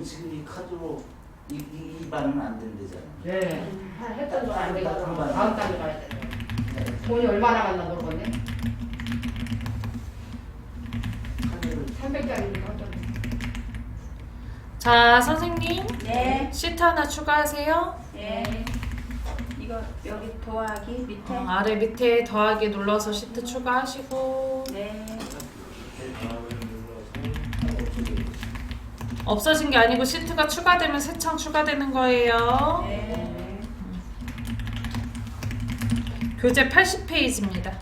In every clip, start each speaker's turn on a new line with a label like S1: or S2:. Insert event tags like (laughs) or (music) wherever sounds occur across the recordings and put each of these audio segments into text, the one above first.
S1: 그러면 지금 이 카드로 이, 이, 이 반은 안 된대잖아.
S2: 네. 한 했던 거안 되고. 다음 달에 가야 돼. 돈이 얼마 나 갔나 모르겠네.
S1: 카드를
S2: 300짜리니까 좀.
S3: 자, 선생님.
S4: 네.
S3: 시트 하나 추가하세요.
S4: 네. 이거 여기 더하기 밑에.
S3: 어, 아래 밑에 더하기 눌러서 시트 추가하시고
S4: 네.
S3: 없어진 게 아니고 시트가 추가되면 새창 추가되는 거예요.
S4: 네.
S3: 교재 80페이지입니다.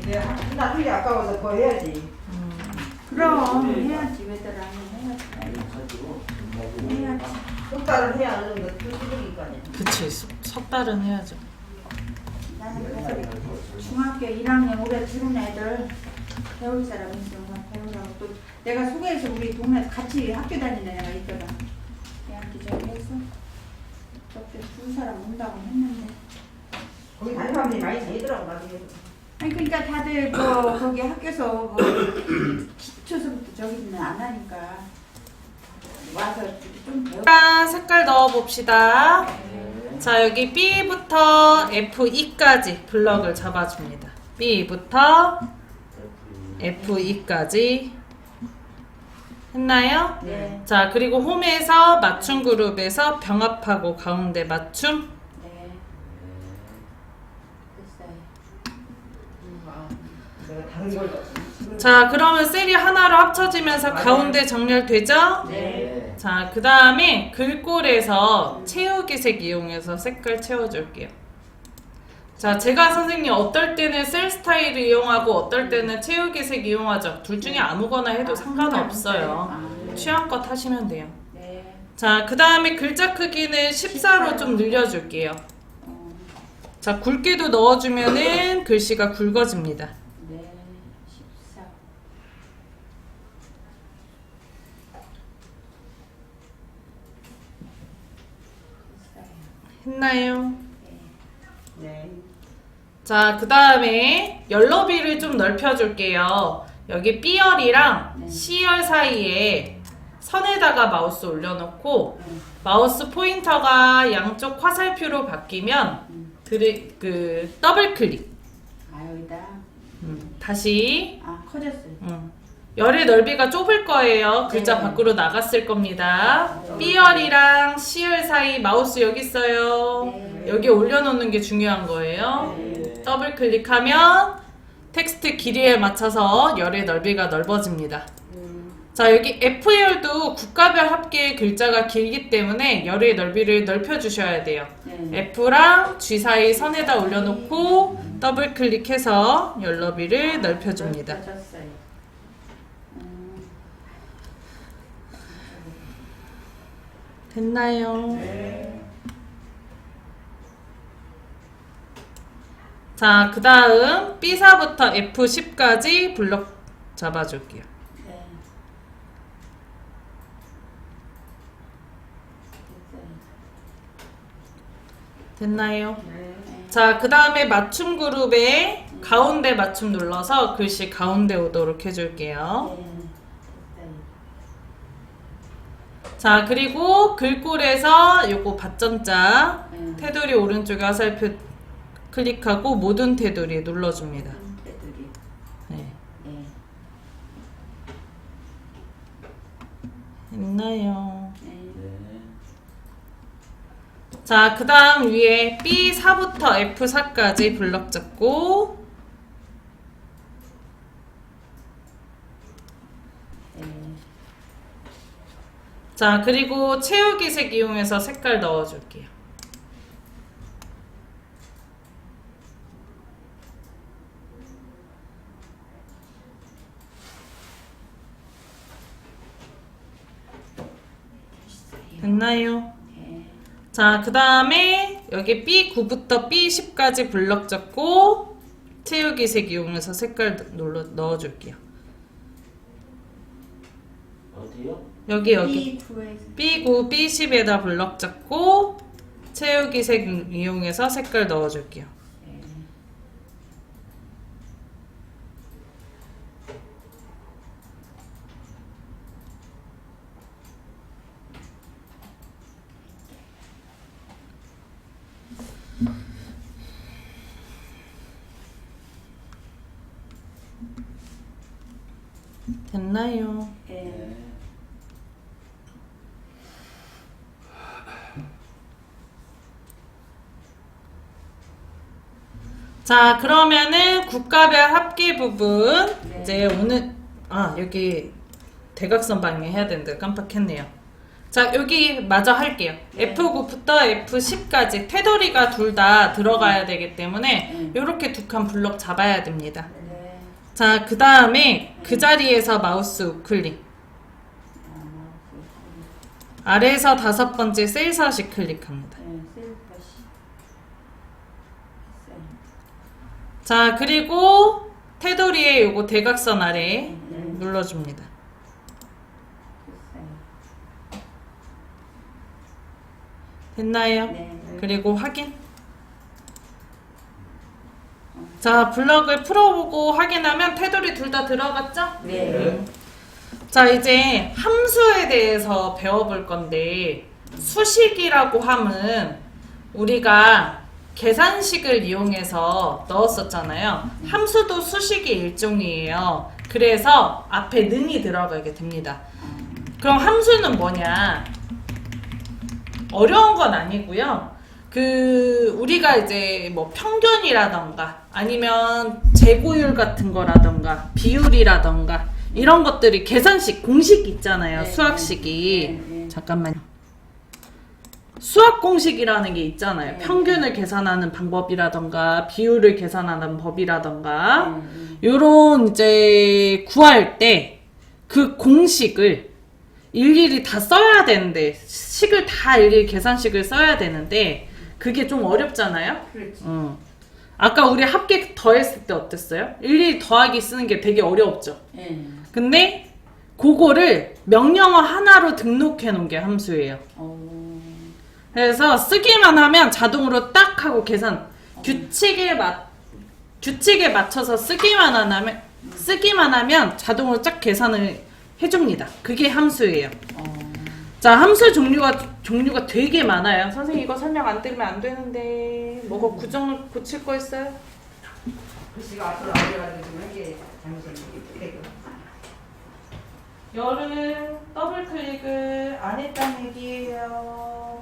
S5: 근데 하나 한게 아까워서 더 해야지.
S4: 그럼 해야지 왜들 안 해야지. 해야지.
S5: 석 달을 해야 하는 거.
S3: 그치, 석- 석 달은 해야죠.
S4: 나는 중학교 1학년 올해 들은 애들 배울 사람 있으면 배우라고 또 내가 소개해서 우리 동네 같이 학교 다니는 애가 있거든. 대학교 저기 해서 그때 두 사람 온다고 했는데.
S5: 거기 다른 사람들이 많이 되더라고 나중에.
S4: 아니 그러니까 다들 뭐 거기 학교에서 뭐 기초서부터 저기는 안 하니까 와서 좀 배우.
S3: 자, 색깔 넣어 봅시다. 자, 여기 B부터 F2까지 블럭을 잡아줍니다. B부터 F2까지 했나요?
S4: 네.
S3: 자, 그리고 홈에서 맞춤 그룹에서 병합하고 가운데 맞춤.
S4: 네.
S5: 넣었지.
S3: 자, 그러면 셀이 하나로 합쳐지면서 가운데 정렬되죠?
S1: 네.
S3: 자, 그 다음에 글꼴에서 채우기색 이용해서 색깔 채워줄게요. 자, 제가 선생님 어떨 때는 셀 스타일을 이용하고 어떨 때는 채우기색 이용하죠. 둘 중에 아무거나 해도 상관없어요.
S4: 아,
S3: 취향껏 하시면 돼요.
S4: 네.
S3: 자, 그 다음에 글자 크기는 14로 좀 늘려줄게요.
S4: 어,
S3: 자, 굵게도 넣어주면은 글씨가 굵어집니다.
S4: 네. 14. 됐어요.
S3: 했나요?
S5: 네.
S3: 자, 그 다음에 열너비를 좀 넓혀줄게요. 여기 B열이랑
S4: 네.
S3: C열 사이에 선에다가 마우스 올려놓고
S4: 네.
S3: 마우스 포인터가 양쪽 화살표로 바뀌면
S4: 음.
S3: 드리, 그 더블 클릭.
S4: 아 여기다.
S3: 음, 다시
S4: 아 커졌어요.
S3: 음. 열의 넓이가 좁을 거예요. 글자
S4: 네.
S3: 밖으로 나갔을 겁니다. B열이랑 C열 사이 마우스 여기 있어요.
S4: 네.
S3: 여기 올려놓는 게 중요한 거예요.
S1: 네.
S3: 더블 클릭하면 텍스트 길이에 맞춰서 열의 넓이가 넓어집니다.
S4: 음,
S3: 자, 여기 F열도 국가별 합계 글자가 길기 때문에 열의 넓이를 넓혀 주셔야 돼요.
S4: 네.
S3: F랑 G 사이 선에다 올려놓고 더블 클릭해서 열 너비를 넓혀 줍니다.
S4: 커졌어요. 음,
S3: 됐나요? 자, 그 다음 B4부터 F10까지 블럭 잡아줄게요. 됐나요?
S4: 네.
S3: 자, 그 다음에 맞춤 그룹에 가운데 맞춤 눌러서 글씨 가운데 오도록 해줄게요.
S4: 네. 됐어요.
S3: 자, 그리고 글꼴에서 요거 받점자
S4: 네.
S3: 테두리 오른쪽에 화살표 클릭하고 모든 테두리 눌러줍니다.
S4: 음.
S3: 네.
S4: 네.
S3: 됐나요?
S4: 네.
S1: 네.
S3: 자, 그 다음 위에 B4부터 F4까지 블럭 잡고
S4: 네.
S3: 자, 그리고 채우기 색 이용해서 색깔 넣어줄게요. 됐나요?
S4: 네.
S3: 자, 그 다음에 여기 B9부터 B10까지 블럭 잡고 채우기 색 이용해서 색깔 눌러, 넣어줄게요.
S1: 어디요?
S3: 여기 여기
S4: B 9에서
S3: B9 B10에다 블럭 잡고 채우기 색 이용해서 색깔 넣어줄게요. 됐나요? 자, 그러면은 국가별 합계 부분
S4: 네.
S3: 이제 오늘 아 여기 대각선 방해해야 되는데 깜빡했네요. 자, 여기 마저 할게요.
S4: 네.
S3: F9부터 F10까지 테두리가 둘 다 들어가야 되기 때문에
S4: 음.
S3: 이렇게 두 칸 블럭 잡아야 됩니다.
S4: 네.
S3: 자, 그 다음에 그 자리에서 마우스 우클릭. 아래에서 다섯 번째 셀 서식 클릭합니다.
S4: 네. 셀프시. 셀.
S3: 자, 그리고 테두리에 요거 대각선 아래
S4: 네.
S3: 눌러줍니다.
S4: 셀.
S3: 됐나요?
S4: 네.
S3: 그리고 확인. 자, 블럭을 풀어보고 확인하면 테두리 둘 다 들어갔죠?
S4: 네.
S3: 자, 이제 함수에 대해서 배워볼 건데, 수식이라고 함은 우리가 계산식을 이용해서 넣었었잖아요. 함수도 수식의 일종이에요. 그래서 앞에 능이 들어가게 됩니다. 그럼 함수는 뭐냐? 어려운 건 아니고요. 그 우리가 이제 뭐 평균이라던가 아니면 재고율 같은 거라던가 비율이라던가 이런 것들이 계산식 공식 있잖아요.
S4: 네,
S3: 수학식이
S4: 네, 네.
S3: 잠깐만요. 수학 공식이라는 게 있잖아요.
S4: 네.
S3: 평균을 계산하는 방법이라던가 비율을 계산하는 법이라던가
S4: 네.
S3: 요런 이제 구할 때 그 공식을 일일이 다 써야 되는데 식을 다 일일이 계산식을 써야 되는데 그게 좀 어렵잖아요.
S4: 그렇지.
S3: 음. 아까 우리 합계 더했을 때 어땠어요? 일일이 더하기 쓰는 게 되게 어려웠죠.
S4: 예.
S3: 근데 그거를 명령어 하나로 등록해 놓은 게 함수예요.
S4: 어.
S3: 그래서 쓰기만 하면 자동으로 딱 하고 계산 규칙에 맞 규칙에 맞춰서 쓰기만 하면 쓰기만 하면 자동으로 쫙 계산을 해줍니다. 그게 함수예요.
S4: 어.
S3: 자 함수 종류가 종류가 되게 많아요. 선생님 이거 설명 안 들으면 안 되는데 뭐가 구정을 고칠 거 있어요?
S5: 글씨가 앞으로 안 돼가지고 지금 잠시 이렇게
S3: 열을 더블 클릭을 안 했다는 얘기예요.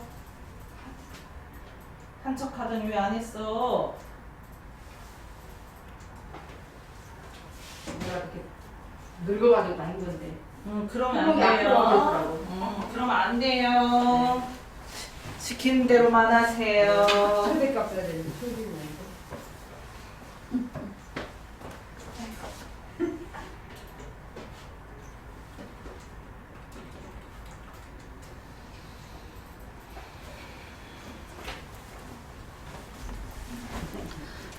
S3: 한 척 하더니 왜 안 했어?
S2: 내가 이렇게 늙어가지고 다 힘든데.
S3: 음, 그러면 안 돼요. 음, 그러면 안 돼요. 시키는 대로만 하세요.
S2: 천대값 써야 되는데 천대는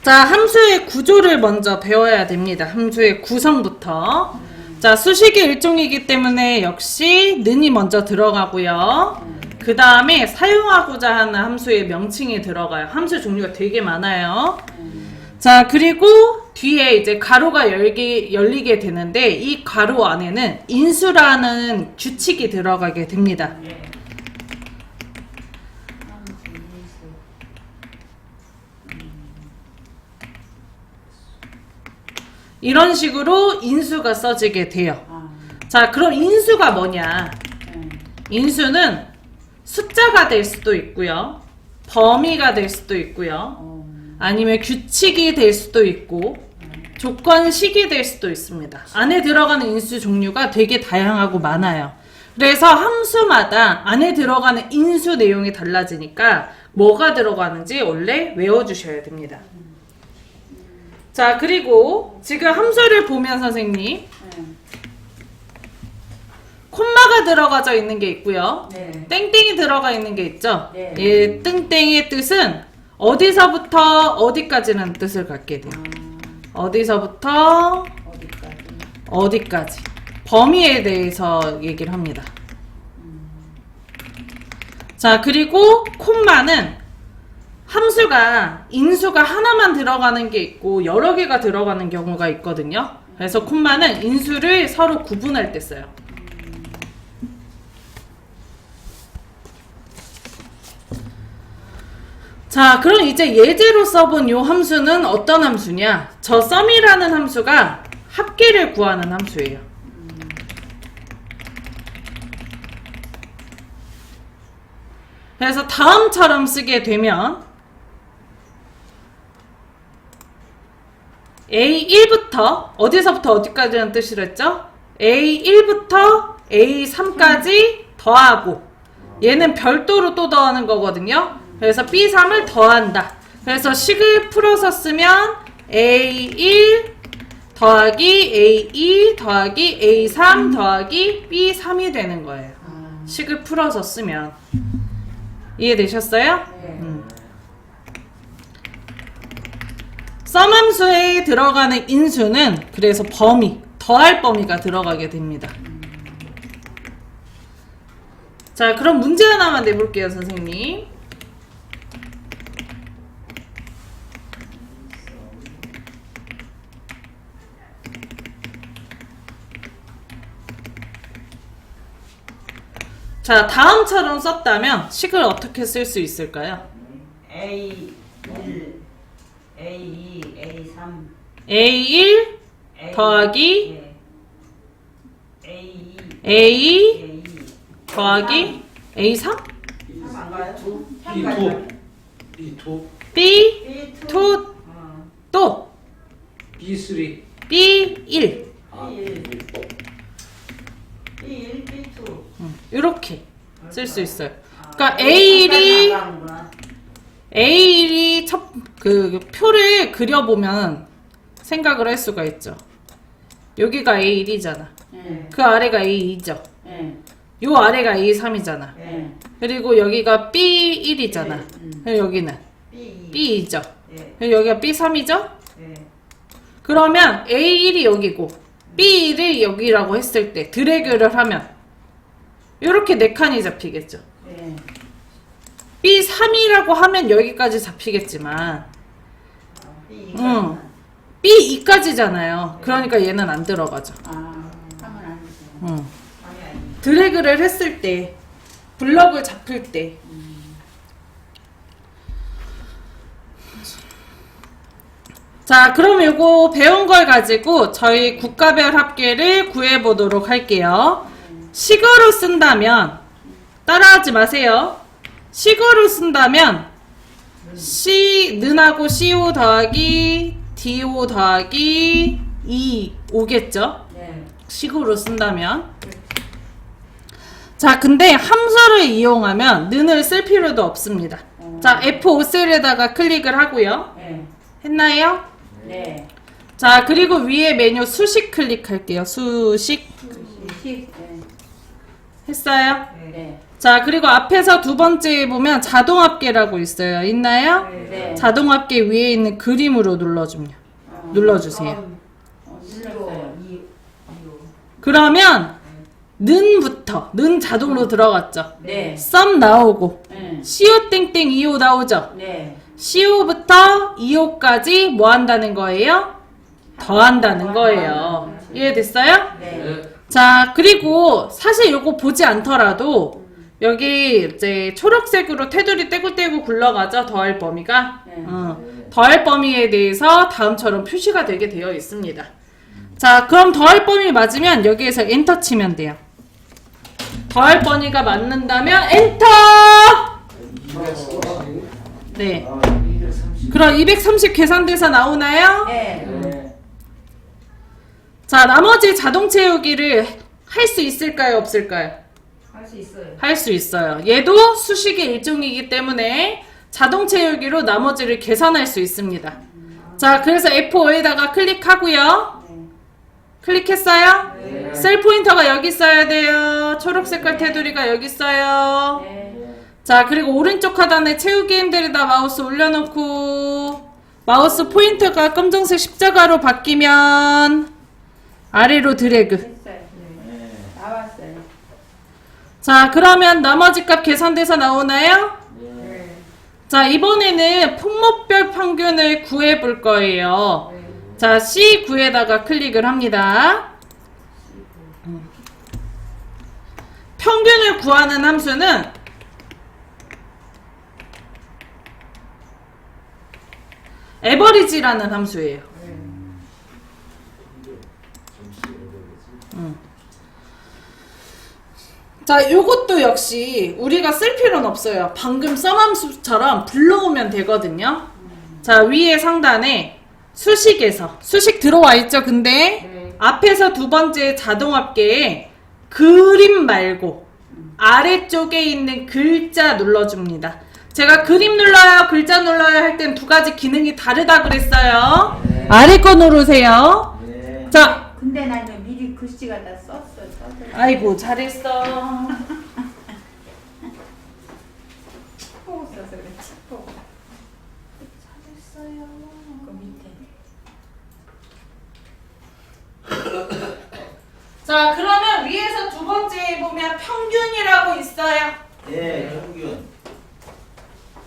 S3: 자, 함수의 구조를 먼저 배워야 됩니다. 함수의 구성부터. 자, 수식의 일종이기 때문에 역시 는이 먼저 들어가고요. 그 다음에 사용하고자 하는 함수의 명칭이 들어가요. 함수 종류가 되게 많아요. 자, 그리고 뒤에 이제 가로가 열기, 열리게 되는데 이 가로 안에는 인수라는 규칙이 들어가게 됩니다. 이런 식으로 인수가 써지게 돼요.
S4: 아.
S3: 자, 그럼 인수가 뭐냐?
S4: 예.
S3: 인수는 숫자가 될 수도 있고요. 범위가 될 수도 있고요.
S4: 어.
S3: 아니면 규칙이 될 수도 있고 조건식이 될 수도 있습니다. 안에 들어가는 인수 종류가 되게 다양하고 많아요. 그래서 함수마다 안에 들어가는 인수 내용이 달라지니까 뭐가 들어가는지 원래 외워주셔야 됩니다. 자, 그리고 지금 함수를 보면 선생님,
S4: 예.
S3: 콤마가 들어가져 있는 게 있고요.
S4: 네.
S3: 땡땡이 들어가 있는 게 있죠?
S4: 네.
S3: 이 땡땡의 뜻은 어디서부터 어디까지라는 뜻을 갖게 돼요. 어디서부터
S4: 어디까지?
S3: 어디까지. 범위에 대해서 얘기를 합니다. 자, 그리고 콤마는 함수가 인수가 하나만 들어가는 게 있고 여러 개가 들어가는 경우가 있거든요. 그래서 콤마는 인수를 서로 구분할 때 써요. 자, 그럼 이제 예제로 써본 요 함수는 어떤 함수냐? 저 sum이라는 함수가 합계를 구하는 함수예요. 그래서 다음처럼 쓰게 되면 A1부터 어디서부터 어디까지는 뜻이라 했죠? A1부터 A3까지 더하고 얘는 별도로 또 더하는 거거든요. 그래서 B3을 더한다. 그래서 식을 풀어서 쓰면 A1 더하기 A2 더하기 A3 더하기 B3이 되는 거예요. 식을 풀어서 쓰면 이해되셨어요? 음. 썸함수에 들어가는 인수는 그래서 범위, 더할 범위가 들어가게 됩니다. 자, 그럼 문제 하나만 내볼게요, 선생님. 자, 다음처럼 썼다면 식을 어떻게 쓸 수 있을까요?
S5: A 1, A 2, A 3,
S3: A1
S5: A
S3: 더하기
S5: 예. A 2,
S3: A
S5: A 2
S3: 더하기 A3
S5: 안 가요?
S6: B2 B2
S3: B2
S5: B2 어.
S3: 또
S6: B3
S3: B1
S6: 아,
S5: B1 B1 B2
S3: 이렇게 쓸 수 있어요. 그러니까 A1이 A1이 첫 그 표를 그려보면 생각을 할 수가 있죠. 여기가 A1이잖아.
S4: 예.
S3: 그 아래가 A2죠.
S4: 예.
S3: 요 아래가 A3이잖아.
S4: 예.
S3: 그리고 여기가 B1이잖아. 그리고 여기는
S5: B2
S3: B2죠.
S5: 예.
S3: 그리고 여기가 B3이죠.
S5: 예.
S3: 그러면 A1이 여기고 B1이 여기라고 했을 때 드래그를 하면 이렇게 네 칸이 잡히겠죠.
S4: 예.
S3: B3이라고 하면 여기까지 잡히겠지만
S5: B2
S3: 응. B2까지잖아요. 그러니까 얘는 안 들어가죠.
S4: 아, 하면 안 되죠.
S3: 응.
S5: 아니 아니
S3: 드래그를 했을 때 블럭을 잡힐 때 자, 그럼 요거 배운 걸 가지고 저희 국가별 합계를 구해 보도록 할게요. 식어로 쓴다면 따라하지 마세요. 식어로 쓴다면 C 는하고 CO 더하기 DO 더하기 2 오겠죠?
S5: 예.
S3: 식으로 쓴다면 자 근데 함수를 이용하면 는을 쓸 필요도 없습니다 자 F5셀에다가 클릭을 하고요
S4: 예.
S3: 했나요?
S4: 네.
S3: 자 그리고 위에 메뉴 수식 클릭할게요 수식
S4: 식. 예.
S3: 했어요?
S4: 네.
S3: 자 그리고 앞에서 두 번째에 보면 자동합계라고 있어요 있나요?
S4: 네.
S3: 자동합계 위에 있는 그림으로 눌러줍니다
S4: 어,
S3: 눌러주세요
S4: 어, 눌렀어요.
S5: 2 2
S3: 그러면 는부터 는 자동으로 들어갔죠
S4: 네.
S3: 썸 나오고
S4: 예.
S3: CO 땡땡 2호 나오죠?
S4: 네.
S3: CO부터 2호까지 뭐 한다는 거예요? 더한다는 거예요. 이해됐어요?
S4: 네.
S3: 자, 그리고 사실 요거 보지 않더라도 여기 이제 초록색으로 테두리 떼굴떼굴 굴러가죠? 더할 범위가.
S4: 네.
S3: 어, 더할 범위에 대해서 다음처럼 표시가 되게 되어 있습니다. 자, 그럼 더할 범위 맞으면 여기에서 엔터 치면 돼요. 더할 범위가 맞는다면 엔터! 네.
S1: 아, 230.
S3: 그럼 230 계산돼서 나오나요?
S4: 네.
S1: 네.
S3: 자, 나머지 자동 채우기를 할 수 있을까요? 없을까요?
S5: 할수 있어요.
S3: 할 수 있어요. 얘도 수식의 일종이기 때문에 자동 채우기로 나머지를 계산할 수 있습니다. 자, 그래서 F5에다가 클릭하고요. 클릭했어요?
S1: 네.
S3: 셀 포인터가 여기 있어야 돼요. 초록 색깔 테두리가 여기 있어요.
S4: 네.
S3: 자, 그리고 오른쪽 하단에 채우기 핸들에다 마우스 올려놓고 마우스 포인터가 검정색 십자가로 바뀌면 아래로 드래그.
S4: 했어요.
S1: 네.
S4: 나왔어요.
S3: 자, 그러면 나머지 값 계산돼서 나오나요?
S1: 네.
S3: 자, 이번에는 품목별 평균을 구해 볼 거예요. 자, C9에다가 클릭을 합니다. 음. 평균을 구하는 함수는 에버리지라는 함수예요. 자, 요것도 역시 우리가 쓸 필요는 없어요. 방금 써맘수처럼 불러오면 되거든요. 자, 위에 상단에 수식에서 수식 들어와 있죠. 근데
S2: 네.
S3: 앞에서 두 번째 자동합계에 그림 말고 아래쪽에 있는 글자 눌러줍니다. 제가 그림 눌러요, 글자 눌러요 할 땐 두 가지 기능이 다르다 그랬어요.
S1: 네.
S3: 아래 거 누르세요.
S1: 네.
S3: 자,
S4: 근데 나는 미리 글씨가 다 썼어.
S3: 아이고 잘했어.
S4: 책 보고 써서 그래. 책 보고.
S3: 잘했어요.
S4: 그 밑에.
S3: 자, 그러면 위에서 두 번째에 보면 평균이라고 있어요.
S1: 예, 평균.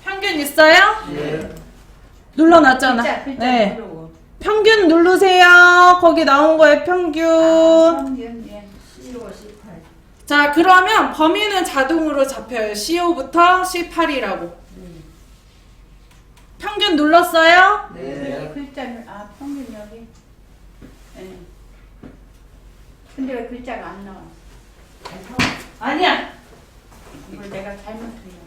S3: 평균 있어요?
S1: 예.
S3: 눌러놨잖아.
S4: 글자 글자
S3: 네.
S4: 누르고.
S3: 평균 누르세요. 거기 나온 거예요, 평균.
S4: 평균 예.
S5: 15, 18.
S3: 자, 그러면 범위는 자동으로 잡혀요. 15부터 18이라고. 평균 눌렀어요?
S1: 네.
S4: 여기 글자는 아 평균 여기. 예. 근데 왜 글자가 안 나와?
S3: 아니야.
S4: 이걸 내가 잘못 눌러.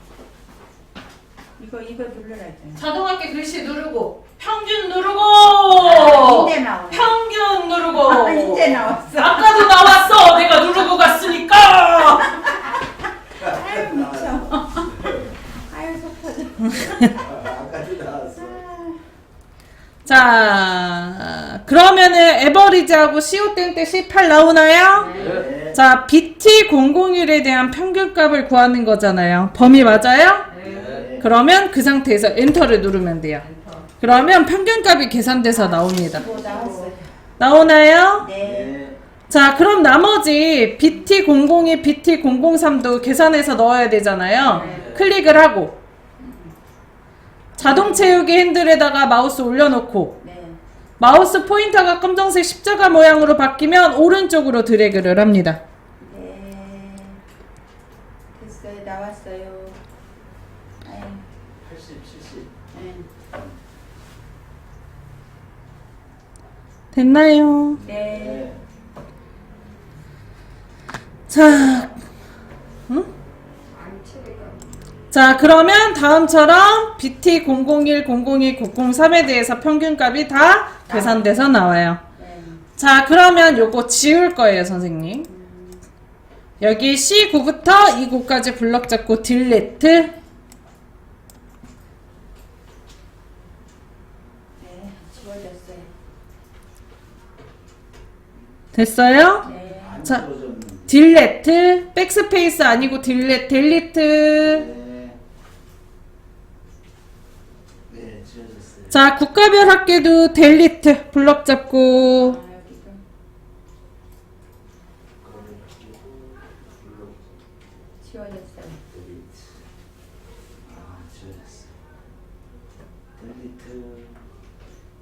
S4: 이거 이거 눌러야 돼.
S3: 자동합계 글씨 누르고 평균
S4: 아,
S3: 누르고
S4: 이제 나오네.
S3: 평균 누르고
S4: 아, 이제 나왔어.
S3: 아까도 나왔어. 내가 누르고 갔으니까.
S4: 아유 미쳐. 아유 속 터져.
S1: 아까도 나왔어.
S3: 자, 그러면은 에버리지하고 CO 땡때 18 나오나요?
S1: 네.
S3: 자, BT001에 대한 평균값을 구하는 거잖아요. 범위 맞아요?
S1: 네.
S3: 그러면 그 상태에서 엔터를 누르면 돼요. 그러면 평균값이 계산돼서 나옵니다. 나오나요?
S4: 네.
S1: 네.
S3: 자, 그럼 나머지 BT002, BT003도 계산해서 넣어야 되잖아요. 클릭을 하고 자동 채우기 핸들에다가 마우스 올려놓고
S4: 네.
S3: 마우스 포인터가 검정색 십자가 모양으로 바뀌면 오른쪽으로 드래그를 합니다.
S4: 네. 됐어요. 나왔어요. 아유.
S1: 80, 70.
S4: 네.
S3: 됐나요?
S4: 네.
S1: 네.
S3: 자, 자 그러면 다음처럼 BT001, 002, 003에 대해서 평균값이 다 계산돼서 나와요.
S4: 네.
S3: 자 그러면 요거 지울 거예요 선생님. 여기 C9부터 E9까지 블럭 잡고 딜레트. 됐어요?
S4: 네.
S1: 안
S3: 자. 딜레트 백스페이스 아니고 딜레 델리트
S1: 네. 네, 지워졌어요.
S3: 자 국가별 합계도 델리트 블럭 잡고.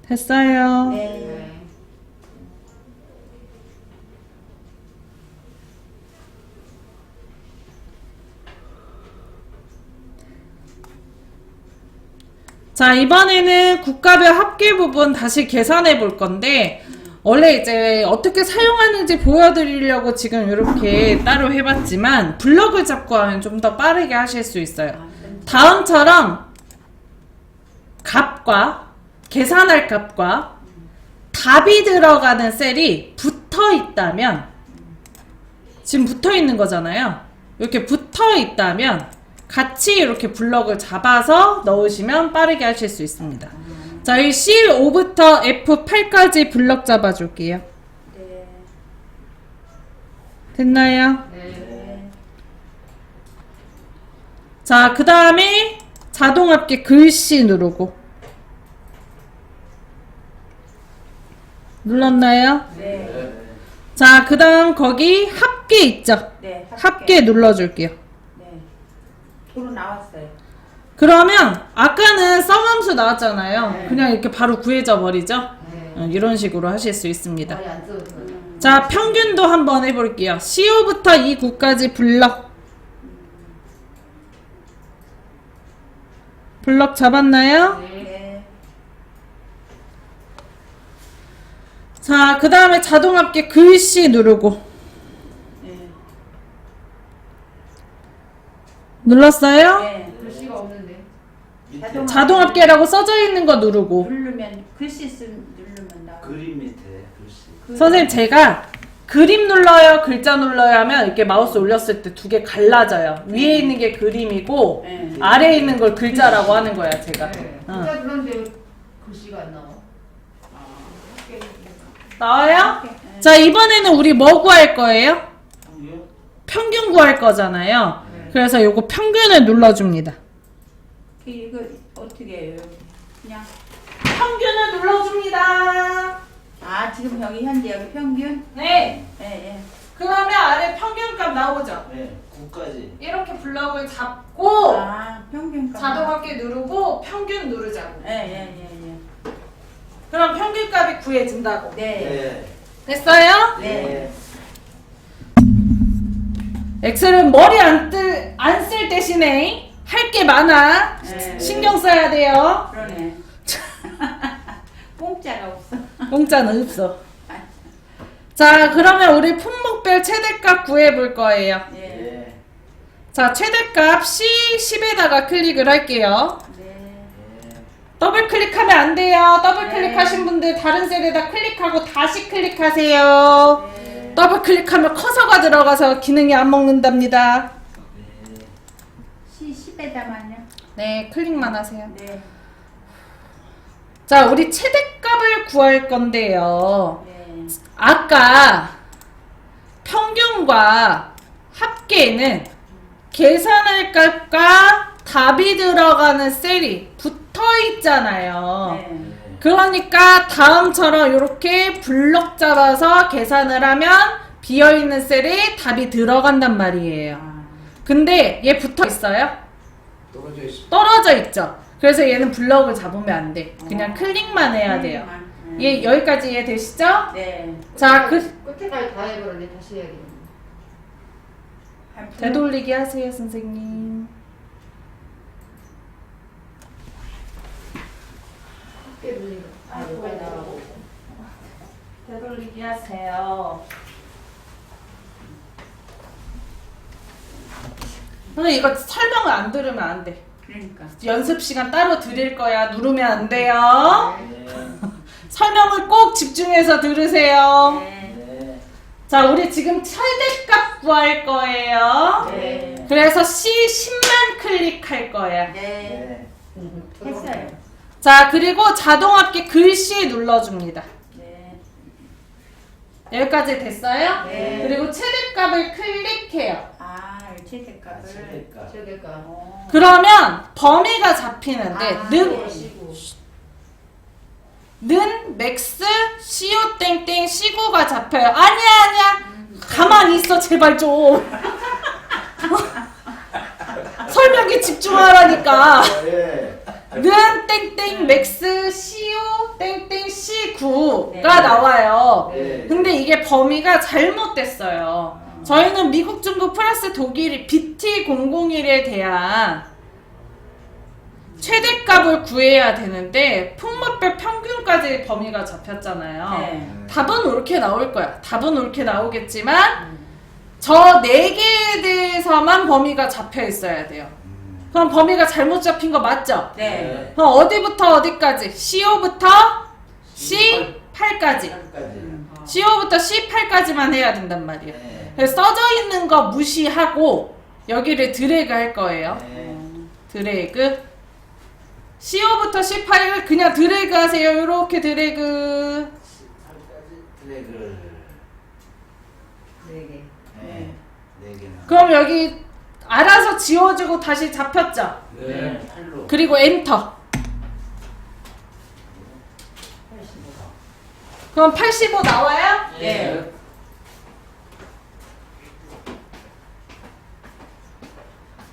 S3: 됐어요.
S4: 네.
S3: 자, 이번에는 국가별 합계 부분 다시 계산해 볼 건데, 원래 이제 어떻게 사용하는지 보여드리려고 지금 이렇게 따로 해봤지만, 블럭을 잡고 하면 좀 더 빠르게 하실 수 있어요. 다음처럼 값과 계산할 값과 답이 들어가는 셀이 붙어 있다면, 지금 붙어 있는 거잖아요. 이렇게 붙어 있다면, 같이 이렇게 블럭을 잡아서 넣으시면 빠르게 하실 수 있습니다. 자, 이 C5부터 F8까지 블럭 잡아줄게요.
S4: 네.
S3: 됐나요?
S4: 네.
S3: 자, 그 다음에 자동 합계 글씨 누르고. 눌렀나요?
S4: 네.
S1: 네.
S3: 자, 그 다음 거기 합계 있죠?
S4: 네.
S3: 합계 눌러줄게요.
S4: 네. 도로 나왔어요.
S3: 그러면 아까는 썸함수 나왔잖아요.
S4: 네.
S3: 그냥 이렇게 바로 구해져 버리죠?
S5: 네.
S3: 어, 이런 식으로 하실 수 있습니다.
S5: 많이 안 써도 돼.
S3: 자, 평균도 한번 해볼게요. CO 부터 E9까지 블럭. 블럭 잡았나요?
S4: 네.
S3: 자, 그 다음에 자동합계 글씨 누르고. 눌렀어요?
S4: 네.
S2: 글씨가 없는데.
S1: 밑에
S4: 자동-
S3: 자동 합계라고 써져 있는 거 누르고.
S4: 누르면 글씨 쓴 누르면 나와.
S1: 그림 밑에 글씨.
S4: 그-
S3: 선생님 제가 그림 눌러요, 글자 눌러요 하면 이렇게 마우스 올렸을 때 두 개 갈라져요. 위에 있는 게 그림이고
S4: 네.
S3: 아래에 있는 걸 글자라고 하는 거야, 제가.
S2: 네.
S3: 어.
S2: 글자 눌렀는데 왜 글씨가 안 나와.
S3: 나와요?
S4: 네.
S3: 자, 이번에는 우리 뭐 구할 거예요?
S1: 평균?
S3: 평균 구할 거잖아요.
S2: 네.
S3: 그래서 요거 평균을 눌러줍니다.
S4: 그 이거 어떻게 해요? 그냥
S3: 평균을 눌러줍니다.
S4: 아 지금 여기 현재 여기 평균?
S3: 네.
S4: 예 예.
S3: 그러면 아래 평균값 나오죠?
S1: 네, 9까지.
S3: 이렇게 블럭을 잡고
S4: 아 평균
S3: 자동 합계 누르고 평균 누르자고.
S4: 예예 예 예.
S3: 그럼 평균값이 구해진다고.
S4: 네.
S1: 네.
S3: 됐어요?
S4: 네.
S3: 엑셀은 머리 안뜰안 쓸 대신에 할 게 많아.
S4: 네.
S3: 신경 써야 돼요.
S4: 그러네. (laughs) 공짜가 없어.
S3: 공짜는 없어. 자, 그러면 우리 품목별 최대값 구해 볼 거예요.
S4: 예.
S1: 네.
S3: 자, 최대값 C 10에다가 클릭을 할게요.
S4: 네.
S1: 네.
S3: 더블 클릭하면 안 돼요. 더블
S4: 네.
S3: 클릭하신 분들 다른 셀에다 클릭하고 다시 클릭하세요.
S4: 네.
S3: 더블 클릭하면 커서가 들어가서 기능이 안 먹는답니다.
S1: 네.
S4: C 10에다만요.
S3: 네, 클릭만 하세요.
S4: 네.
S3: 자, 우리 최대값을 구할 건데요.
S4: 네.
S3: 아까 평균과 합계는 계산할 값과 답이 들어가는 셀이 붙어 있잖아요.
S4: 네.
S3: 그러니까 다음처럼 이렇게 블럭 잡아서 계산을 하면 비어 있는 셀에 답이 들어간단 말이에요.
S4: 아.
S3: 근데 얘 붙어 있어요?
S6: 떨어져 있어.
S3: 떨어져 있죠. 그래서 얘는 블럭을 잡으면 안 돼. 그냥 클릭만 해야 돼요.
S4: 네.
S3: 얘 여기까지 이해 되시죠?
S4: 네.
S3: 자, 그
S2: 끝에까지 다 해버렸네. 다시 해야겠네.
S3: 되돌리기 하세요, 선생님.
S2: 학교 눌리고. 아, 여기 나가고.
S3: 되돌리기 하세요. 근데 이거 설명을 안 들으면 안 돼.
S4: 그러니까.
S3: 연습 시간 따로 드릴 거야. 누르면 안 돼요.
S1: 네.
S3: 설명을 꼭 집중해서 들으세요.
S4: 네.
S1: 네.
S3: 자, 우리 지금 최대값 구할 거예요.
S4: 네.
S3: 그래서 C 10만 클릭할 거야.
S4: 네.
S1: 네.
S4: 했어요.
S3: 자, 그리고 자동 합계 글씨 눌러줍니다.
S4: 네.
S3: 여기까지 됐어요?
S4: 네.
S3: 그리고 최대값을 클릭해요.
S4: 아,
S1: 아,
S4: 최대값을.
S1: 최대값.
S2: 저기가.
S4: 어.
S3: 그러면 범위가 잡히는데
S4: 아,
S3: 는,
S4: 네.
S2: 시고.
S3: 는 맥스 CO 땡땡 C9가 잡혀요. 아니야 아니야. 가만히 있어 제발 좀. (laughs) 설명에 집중하라니까.
S1: 네.
S3: 는 땡땡 맥스 CO 땡땡 C9가
S4: 네.
S3: 나와요.
S1: 네.
S3: 근데 이게 범위가 잘못됐어요. 저희는 미국, 중국, 프랑스, 독일 BT001에 대한 최대값을 구해야 되는데 품목별 평균까지 범위가 잡혔잖아요.
S4: 네.
S3: 답은 옳게 나올 거야. 답은 옳게 나오겠지만 저 네 개에 대해서만 범위가 잡혀 있어야 돼요.
S1: 음.
S3: 그럼 범위가 잘못 잡힌 거 맞죠?
S4: 네.
S3: 그럼 어디부터 어디까지? CO부터 C8까지.
S1: 까지.
S3: CO부터 C8까지만 해야 된단 말이에요.
S1: 네.
S3: 그래서 써져 있는 거 무시하고 여기를 드래그 할 거예요.
S1: 네.
S3: 드래그. CO부터 C8을 그냥 드래그 하세요. 이렇게 드래그.
S1: 18까지 드래그를.
S2: 네 개.
S1: 네. 네 개나.
S3: 그럼 여기 알아서 지워지고 다시 잡혔죠?
S1: 네. 팔로.
S3: 그리고 엔터. 그럼 85 나와요?
S4: 네.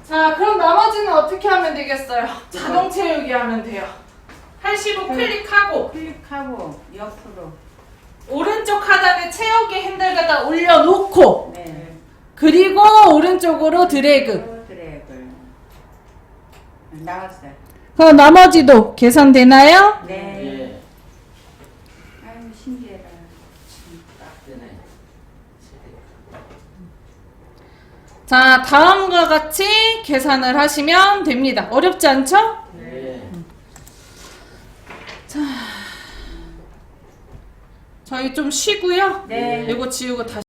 S3: 자, 그럼 나머지는 어떻게 하면 되겠어요? 자동 채우기 하면 돼요. 85 클릭하고
S4: 클릭하고 옆으로.
S3: 오른쪽 하단에 채우기 핸들에다 올려놓고
S4: 네.
S3: 그리고 오른쪽으로 드래그.
S4: 또 드래그. 나왔어요.
S3: 그럼 나머지도 계산되나요?
S4: 네.
S1: 네.
S4: 아유 신기해라.
S1: 딱 되네. 최대값.
S3: 자, 다음과 같이 계산을 하시면 됩니다. 어렵지 않죠?
S1: 네.
S3: 저희 좀 쉬고요.
S4: 네.
S3: 이거 지우고 다시